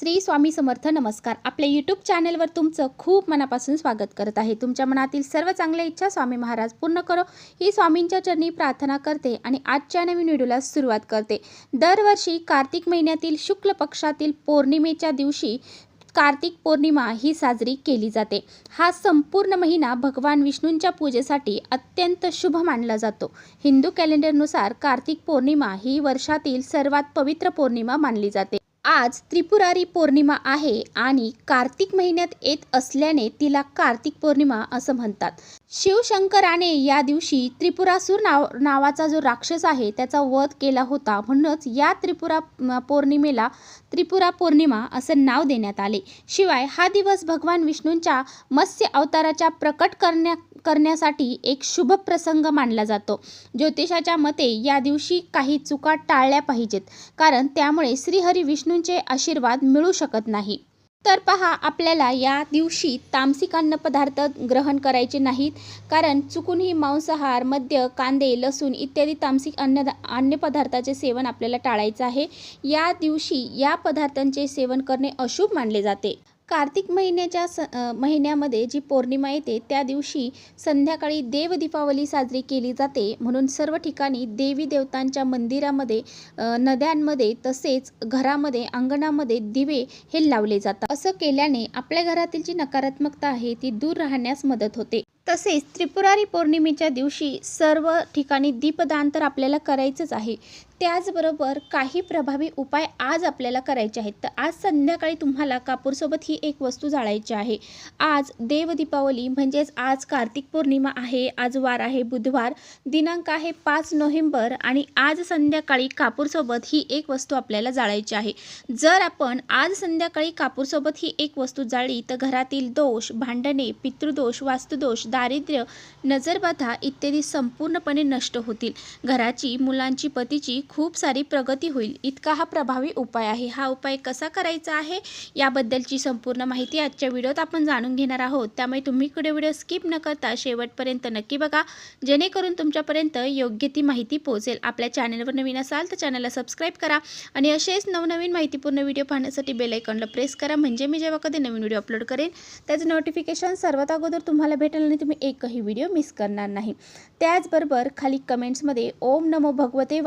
श्री स्वामी समर्थ नमस्कार. आपल्या यूट्यूब चॅनलवर तुमचं खूप मनापासून स्वागत करत आहे. तुमच्या मनातील सर्व चांगल्या इच्छा स्वामी महाराज पूर्ण करो. ही स्वामींच्या चरणी प्रार्थना करते आणि आजच्या नवीन व्हिडिओला सुरुवात करते. दरवर्षी कार्तिक महिन्यातील शुक्ल पक्षातील पौर्णिमेच्या दिवशी कार्तिक पौर्णिमा ही साजरी केली जाते. हा संपूर्ण महिना भगवान विष्णूंच्या पूजेसाठी अत्यंत शुभ मानला जातो. हिंदू कॅलेंडरनुसार कार्तिक पौर्णिमा ही वर्षातील सर्वात पवित्र पौर्णिमा मानली जाते. आज त्रिपुरारी पौर्णिमा आहे आणि कार्तिक महिन्यात येत असल्याने तिला कार्तिक पौर्णिमा असं म्हणतात. शिवशंकराने या दिवशी त्रिपुरासूर नाव नावाचा जो राक्षस आहे त्याचा वध केला होता म्हणूनच या त्रिपुरा पौर्णिमेला त्रिपुरा पौर्णिमा असं नाव देण्यात आले. शिवाय हा दिवस भगवान विष्णूंच्या मत्स्य अवताराच्या प्रकट करण्या करण्यासाठी एक शुभ प्रसंग मानला जातो. ज्योतिषाच्या मते या दिवशी काही चुका टाळल्या पाहिजेत कारण त्यामुळे श्रीहरी विष्णूंचे आशीर्वाद मिळू शकत नाही. तर पहा आपल्याला या दिवशी तामसिक अन्नपदार्थ ग्रहण करायचे नाहीत कारण चुकूनही मांसाहार मद्य कांदे लसूण इत्यादी तामसिक अन्न अन्नपदार्थाचे सेवन आपल्याला टाळायचं आहे. या दिवशी या पदार्थांचे सेवन करणे अशुभ मानले जाते. कार्तिक महिन्याच्या स महिन्यामध्ये जी पौर्णिमा येते त्या दिवशी संध्याकाळी देव दीपावली साजरी केली जाते. म्हणून सर्व ठिकाणी देवी देवतांच्या मंदिरामध्ये नद्यांमध्ये तसेच घरामध्ये अंगणामध्ये दिवे हे लावले जातात. असं केल्याने आपल्या घरातील जी नकारात्मकता आहे ती दूर राहण्यास मदत होते. तसेच त्रिपुरारी पौर्णिमेच्या दिवशी सर्व ठिकाणी दीपदान तर आपल्याला करायचंच आहे. त्याचबरोबर काही प्रभावी उपाय आज आपल्याला करायचे आहेत. तर आज संध्याकाळी तुम्हाला कापूरसोबत ही एक वस्तू जाळायची आहे. आज देव दीपावली म्हणजेच आज कार्तिक पौर्णिमा आहे आज वार आहे बुधवार दिनांक आहे पाच नोव्हेंबर आणि आज संध्याकाळी कापूरसोबत ही एक वस्तू आपल्याला जाळायची आहे. जर आपण आज संध्याकाळी कापूरसोबत ही एक वस्तू जाळली तर घरातील दोष भांडणे पितृदोष वास्तुदोष दारिद्र्य नजरबाधा इत्यादी संपूर्णपणे नष्ट होतील. घराची मुलांची पतीची खूप सारी प्रगती होईल. इतका हा प्रभावी उपाय आहे. हा उपाय कसा करायचा आहे? याबद्दलची संपूर्ण माहिती आजच्या व्हिडिओत आपण जाणून घेणार आहोत. त्यामुळे तुम्ही इकडे व्हिडिओ स्किप न करता शेवटपर्यंत नक्की बघा. जेणेकरून तुमच्यापर्यंत योग्य ती माहिती पोहोचेल. आपल्या चॅनलवर नवीन असाल तर चॅनलला सबस्क्राईब करा आणि असेच नवनवीन माहितीपूर्ण व्हिडिओ पाहण्यासाठी बेल आयकॉनला प्रेस करा. म्हणजे मी जेव्हा कधी नवीन व्हिडिओ अपलोड करेन त्याचं नोटिफिकेशन सर्वात अगोदर तुम्हाला भेटेल आणि तुम्ही एकही व्हिडिओ मिस करणार नाही. त्याचबरोबर खाली कमेंट्समध्ये ओम नमो भगवते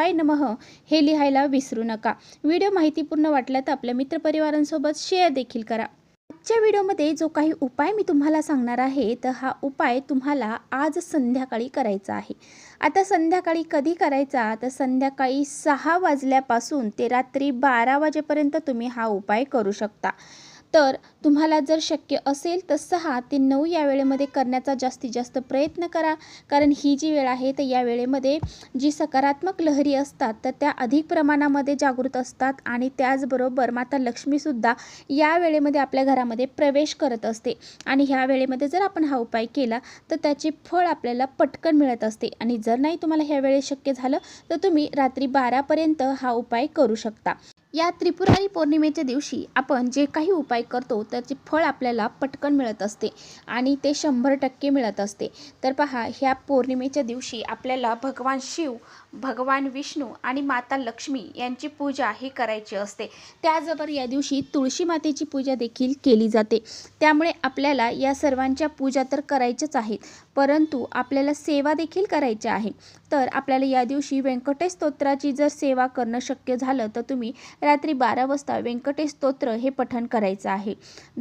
वासुदेवाय नमः हे लिहायला विसरू नका. व्हिडिओ माहितीपूर्ण वाटला तर आपल्या मित्रपरिवारांसोबत शेअर देखील करा. आजच्या व्हिडिओमध्ये जो काही उपाय मी तुम्हाला सांगणार आहे तर हा उपाय तुम्हाला आज संध्याकाळी करायचा आहे. आता संध्याकाळी कधी करायचा? तर संध्याकाळी सहा वाजल्यापासून ते रात्री बारा वाजेपर्यंत तुम्ही हा उपाय करू शकता. तर तुम्हाला जर शक्य असेल तर सहा ते नऊ या वेळेमध्ये करण्याचा जास्तीत जास्त प्रयत्न करा. कारण ही जी वेळ आहे तर या वेळेमध्ये जी सकारात्मक लहरी असतात तर त्या अधिक प्रमाणामध्ये जागृत असतात आणि त्याचबरोबर माता लक्ष्मीसुद्धा या वेळेमध्ये आपल्या घरामध्ये प्रवेश करत असते. आणि ह्या वेळेमध्ये जर आपण हा उपाय केला तर त्याचे फळ आपल्याला पटकन मिळत असते. आणि जर नाही तुम्हाला ह्या वेळेस शक्य झालं तर तुम्ही रात्री बारापर्यंत हा उपाय करू शकता. या त्रिपुरारी पौर्णिमेच्या दिवशी आपण जे काही उपाय करतो त्याचे फळ आपल्याला पटकन मिळत असते आणि ते शंभर टक्के मिळत असते. तर पहा ह्या पौर्णिमेच्या दिवशी आपल्याला भगवान शिव भगवान विष्णू आणि माता लक्ष्मी यांची पूजा ही करायची असते. त्याचबरोबर या दिवशी तुळशी मातेची पूजा देखील केली जाते. त्यामुळे आपल्याला या सर्वांच्या पूजा तर करायच्याच आहेत परंतु आपल्याला सेवा देखील करायच्या आहे. तर आपल्याला या दिवशी व्यंकटेश स्तोत्राची जर सेवा करणं शक्य झालं तर तुम्ही रात्री बारा वाजता व्यंकटेश स्तोत्र हे पठण करायचं आहे.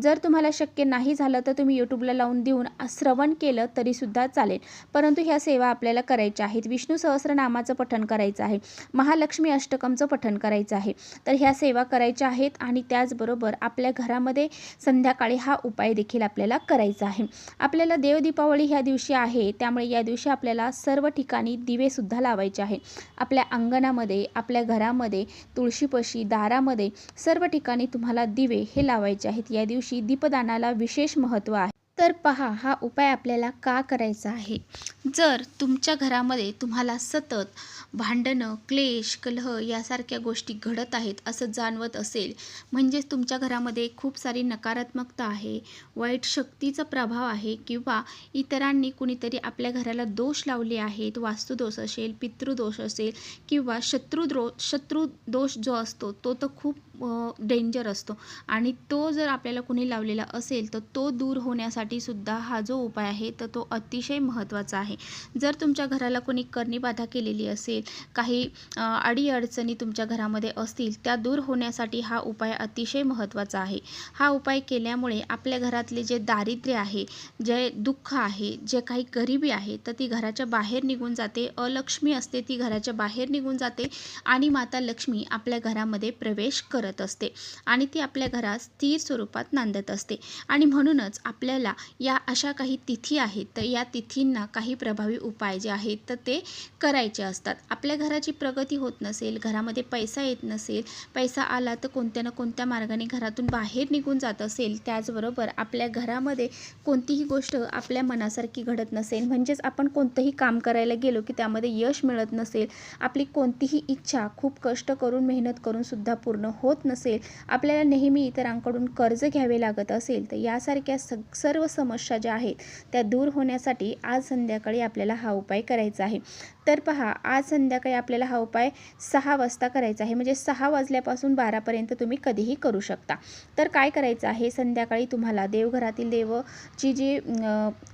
जर तुम्हाला शक्य नाही झालं तर तुम्ही यूट्यूबला लावून देऊन श्रवण केलं तरीसुद्धा चालेल. परंतु ह्या सेवा आपल्याला करायच्या आहेत. विष्णू सहस्रनामाचं पठण करायचं आहे. महालक्ष्मी अष्टकमचं पठण करायचं आहे. तर ह्या सेवा करायच्या आहेत आणि त्याचबरोबर आपल्या घरामध्ये संध्याकाळी हा उपाय देखील आपल्याला करायचा आहे. आपल्याला देवदीपावळी ह्या दिवशी आहे. त्यामुळे या दिवशी आपल्याला सर्व ठिकाणी दिवेसुद्धा लावायचे आहे आपल्या अंगणामध्ये आपल्या घरामध्ये तुळशीपशी दारामध्ये सर्व ठिकाणी तुम्हाला दिवे हे लावायचे आहेत. या दिवशी दीपदानाला विशेष महत्त्व आहे. तर पहा हा उपाय आपल्याला का करायचा आहे? जर तुमच्या घरामध्ये तुम्हाला सतत भांडणं क्लेश कलह यासारख्या गोष्टी घडत आहेत असं जाणवत असेल म्हणजेच तुमच्या घरामध्ये खूप सारी नकारात्मकता आहे वाईट शक्तीचा प्रभाव आहे किंवा इतरांनी कुणीतरी आपल्या घराला दोष लावले आहेत वास्तुदोष असेल पितृदोष असेल किंवा शत्रुद्रो शत्रुदोष जो असतो तो तर खूप डेंजर असतो. आणि तो जर आपल्याला कुणी लावलेला असेल तर तो दूर होण्यासाठी सुद्धा हा जो उपाय आहे तर तो अतिशय महत्त्वाचा आहे. जर तुमच्या घराला कोणी करणीबाधा केलेली असेल काही अडीअडचणी तुमच्या घरामध्ये असतील त्या दूर होण्यासाठी हा उपाय अतिशय महत्त्वाचा आहे. हा उपाय केल्यामुळे आपल्या घरातले जे दारिद्र्य आहे जे दुःख आहे जे काही गरिबी आहे तर ती घराच्या बाहेर निघून जाते. अलक्ष्मी असते ती घराच्या बाहेर निघून जाते आणि माता लक्ष्मी आपल्या घरामध्ये प्रवेश करत असते आणि ती आपल्या घरात स्थिर स्वरूपात नांदत असते. आणि म्हणूनच आपल्याला या अशा काही तिथी आहेत तर या तिथींना काही प्रभावी उपाय जे आहेत तर ते करायचे असतात. आपल्या घराची प्रगती होत नसेल घरामध्ये पैसा येत नसेल पैसा आला तर कोणत्या ना कोणत्या मार्गाने घरातून बाहेर निघून जात असेल त्याचबरोबर आपल्या घरामध्ये कोणतीही गोष्ट आपल्या मनासारखी घडत नसेल म्हणजेच आपण कोणतंही काम करायला गेलो की त्यामध्ये यश मिळत नसेल आपली कोणतीही इच्छा खूप कष्ट करून मेहनत करून सुद्धा पूर्ण होत नसेल आपल्याला नेहमी इतरांकडून कर्ज घ्यावे लागत असेल तर यासारख्या स सर्व समस्या ज्या आहेत त्या दूर होण्यासाठी आज संध्याकाळी आपल्याला हा उपाय करायचा आहे. तर पहा आज संध्याकाळी आपल्याला हा उपाय सहा वाजता करायचा आहे म्हणजे सहा वाजल्यापासून बारापर्यंत तुम्ही कधीही करू शकता. तर काय करायचं आहे संध्याकाळी तुम्हाला देवघरातील देवची जी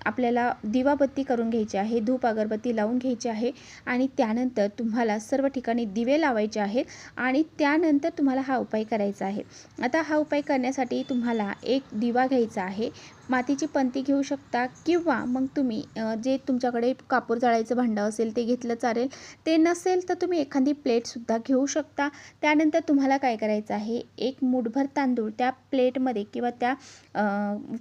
आपल्याला दिवाबत्ती करून घ्यायची आहे धूप अगरबत्ती लावून घ्यायची आहे आणि त्यानंतर तुम्हाला सर्व ठिकाणी दिवे लावायचे आहेत आणि त्यानंतर तुम्हाला हा उपाय उपाय करायचा आहे. आता हा उपाय करण्यासाठी तुम्हाला एक दिवा घ्यायचा आहे. मातीची पंती घेऊ शकता किंवा मग तुम्ही जे तुमच्याकडे कापूर जाळायचं भांडं असेल ते घेतलं चालेल ते नसेल तर तुम्ही एखादी प्लेटसुद्धा घेऊ शकता. त्यानंतर तुम्हाला काय करायचं आहे एक मुठभर तांदूळ त्या प्लेटमध्ये किंवा त्या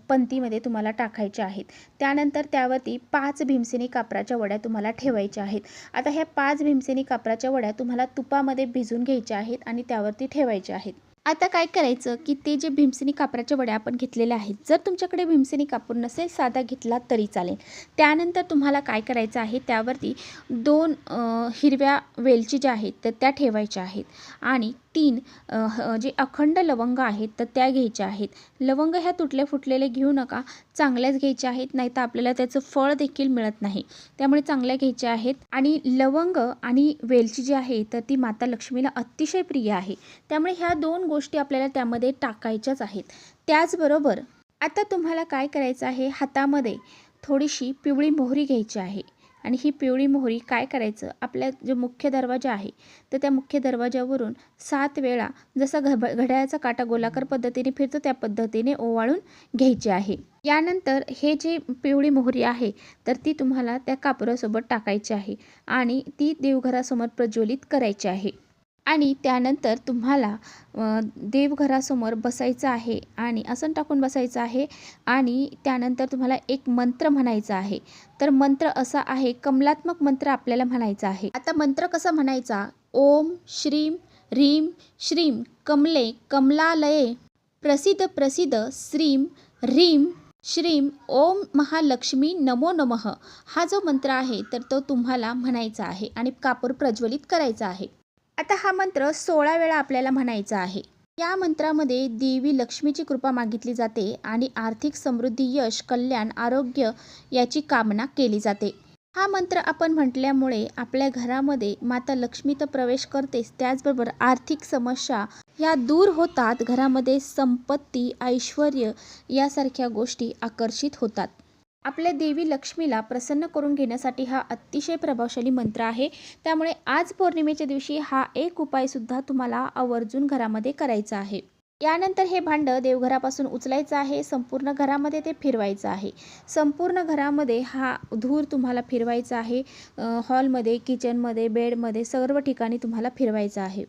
पंतीमध्ये तुम्हाला टाकायचे आहेत. त्यानंतर त्यावरती पाच भीमसेनी कापराच्या वड्या तुम्हाला ठेवायच्या आहेत. आता ह्या पाच भीमसेनी कापराच्या वड्या तुम्हाला तुपामध्ये भिजून घ्यायच्या आहेत आणि त्यावरती ठेवायच्या आहेत. आता काय करायचं की ते जे भीमसेनी कापराच्या वड्या आपण घेतलेल्या आहेत जर तुमच्याकडे भीमसेनी कापूर नसेल साधा घेतला तरी चालेल. त्यानंतर तुम्हाला काय करायचं आहे त्यावरती दोन हिरव्या वेलची ज्या आहेत तर त्या ठेवायच्या आहेत. आणि तीन ह- जे अखंड लवंग आहेत तर त्या घ्यायच्या आहेत. लवंग ह्या तुटले फुटलेले घेऊ नका. चांगल्याच घ्यायच्या आहेत नाही तर आपल्याला त्याचं फळ देखील मिळत नाही. त्यामुळे चांगल्या घ्यायच्या आहेत. आणि लवंग आणि वेलची जी आहे तर ती माता लक्ष्मीला अतिशय प्रिय आहे. त्यामुळे ह्या दोन गोष्टी आपल्याला त्यामध्ये टाकायच्याच आहेत. त्याचबरोबर आता तुम्हाला काय करायचं आहे? हातामध्ये थोडीशी पिवळी मोहरी घ्यायची आहे. आणि ही पिवळी मोहरी काय करायचं? आपल्या जो मुख्य दरवाजा आहे तर त्या मुख्य दरवाजावरून सात वेळा जसा घब घड्याळाचा काटा गोलाकार पद्धतीने फिरतो त्या पद्धतीने ओवाळून घ्यायचे आहे. यानंतर हे जे पिवळी मोहरी आहे तर ती तुम्हाला त्या कापरासोबत टाकायची आहे आणि ती देवघरासमोर प्रज्वलित करायची आहे. आणि त्यानंतर तुम्हाला देवघरासमोर बसायचं आहे आणि आसन टाकून बसायचं आहे आणि त्यानंतर तुम्हाला एक मंत्र म्हणायचा आहे. तर मंत्र असा आहे कमलात्मक मंत्र आपल्याला म्हणायचा आहे. आता मंत्र कसा म्हणायचा? ओम श्रीम ह्रीम श्रीम कमले कमलालये प्रसिद्ध प्रसिद्ध श्रीम ह्रीम श्रीम ओम महालक्ष्मी नमो नमः हा जो मंत्र आहे तर तो तुम्हाला म्हणायचा आहे आणि कापूर प्रज्वलित करायचा आहे. आता हा मंत्र सोळा वेळा आपल्याला म्हणायचा आहे. या मंत्रामध्ये देवी लक्ष्मीची कृपा मागितली जाते आणि आर्थिक समृद्धी यश कल्याण आरोग्य याची कामना केली जाते. हा मंत्र आपण म्हटल्यामुळे आपल्या घरामध्ये माता लक्ष्मी तर प्रवेश करतेच त्याचबरोबर आर्थिक समस्या या दूर होतात. घरामध्ये संपत्ती ऐश्वर यासारख्या गोष्टी आकर्षित होतात. आपल्या देवी लक्ष्मीला प्रसन्न करून घेण्यासाठी हा अतिशय प्रभावशाली मंत्र आहे. त्यामुळे आज पौर्णिमेच्या दिवशी हा एक उपायसुद्धा तुम्हाला आवर्जून घरामध्ये करायचा आहे. यानंतर हे भांडं देवघरापासून उचलायचं आहे. संपूर्ण घरामध्ये ते फिरवायचं आहे. संपूर्ण घरामध्ये हा धूर तुम्हाला फिरवायचा आहे. हॉलमध्ये किचनमध्ये बेडमध्ये सर्व ठिकाणी तुम्हाला फिरवायचं आहे.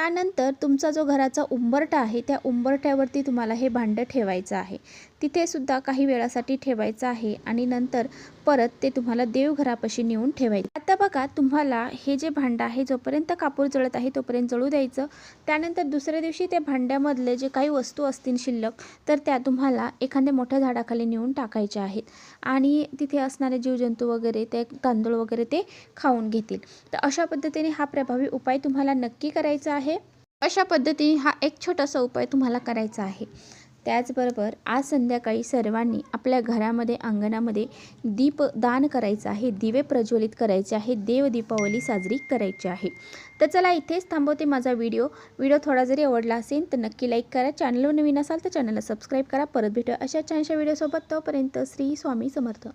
त्यानंतर तुमचा जो घराचा उंबरठा आहे त्या उंबरठ्यावरती तुम्हाला हे भांडं ठेवायचं आहे. तिथेसुद्धा काही वेळासाठी ठेवायचं आहे आणि नंतर परत ते तुम्हाला देवघरापाशी नेऊन ठेवायचे. आता बघा तुम्हाला हे जे भांडं आहे जोपर्यंत कापूर जळत आहे तोपर्यंत जळू द्यायचं. त्यानंतर दुसऱ्या दिवशी त्या भांड्यामधले जे काही वस्तू असतील शिल्लक तर त्या तुम्हाला एखाद्या मोठ्या झाडाखाली नेऊन टाकायच्या आहेत. आणि तिथे असणारे जीवजंतू वगैरे ते तांदूळ वगैरे ते खाऊन घेतील. तर अशा पद्धतीने हा प्रभावी उपाय तुम्हाला नक्की करायचा आहे. अशा पद्धतीने हा एक छोटासा उपाय तुम्हाला करायचा आहे. त्याचबरोबर आज संध्याकाळी सर्वांनी आपल्या घरामध्ये अंगणामध्ये दीप दान करायचं आहे दिवे प्रज्वलित करायचे आहे देव दीपावली साजरी करायची आहे. तर चला इथेच थांबवते माझा व्हिडिओ. व्हिडिओ थोडा जरी आवडला असेल तर नक्की लाईक करा. चॅनलवर नवीन असाल तर चॅनलला सबस्क्राईब करा. परत भेटा अशा छानशा व्हिडिओसोबत तोपर्यंत श्री स्वामी समर्थ.